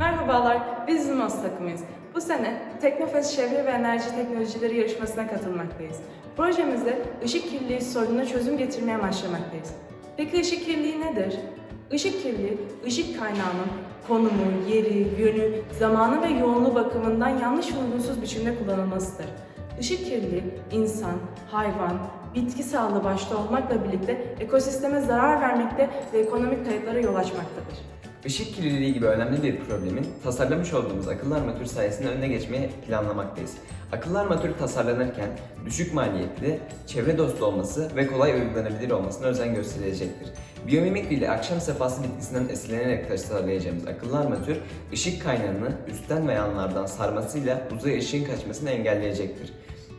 Merhabalar, biz Zimos takımıyız. Bu sene Teknofest Çevre ve Enerji Teknolojileri yarışmasına katılmaktayız. Projemizde ışık kirliliği sorununa çözüm getirmeye başlamaktayız. Peki ışık kirliliği nedir? Işık kirliliği, ışık kaynağının konumu, yeri, yönü, zamanı ve yoğunluğu bakımından yanlış ve uygunsuz biçimde kullanılmasıdır. Işık kirliliği insan, hayvan, bitki sağlığı başta olmakla birlikte ekosisteme zarar vermekte ve ekonomik kayıplara yol açmaktadır. Işık kirliliği gibi önemli bir problemin tasarlamış olduğumuz akıllı armatür sayesinde önüne geçmeyi planlamaktayız. Akıllı armatür tasarlanırken düşük maliyetli, çevre dostu olması ve kolay uygulanabilir olmasına özen gösterilecektir. Biyomimikri ile akşam sefası bitkisinden esinlenerek tasarlayacağımız akıllı armatür, ışık kaynağını üstten ve yanlardan sarmasıyla uzaya ışığın kaçmasını engelleyecektir.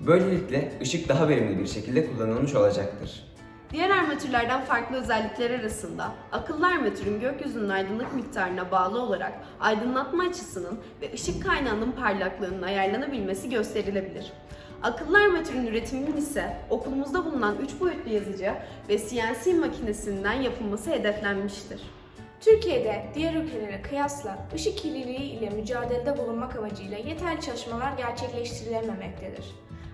Böylelikle ışık daha verimli bir şekilde kullanılmış olacaktır. Diğer armatürlerden farklı özellikler arasında akıllı armatürün gökyüzünün aydınlık miktarına bağlı olarak aydınlatma açısının ve ışık kaynağının parlaklığının ayarlanabilmesi gösterilebilir. Akıllı armatürün üretiminin ise okulumuzda bulunan 3 boyutlu yazıcı ve CNC makinesinden yapılması hedeflenmiştir. Türkiye'de diğer ülkelere kıyasla ışık kirliliği ile mücadelede bulunmak amacıyla yeterli çalışmalar gerçekleştirilememektedir.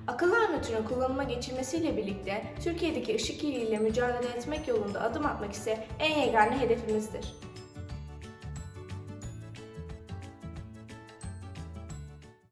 Akıllı armatürün kullanıma geçilmesiyle birlikte Türkiye'deki ışık kirliliği ile mücadele etmek yolunda adım atmak ise en yegane hedefimizdir.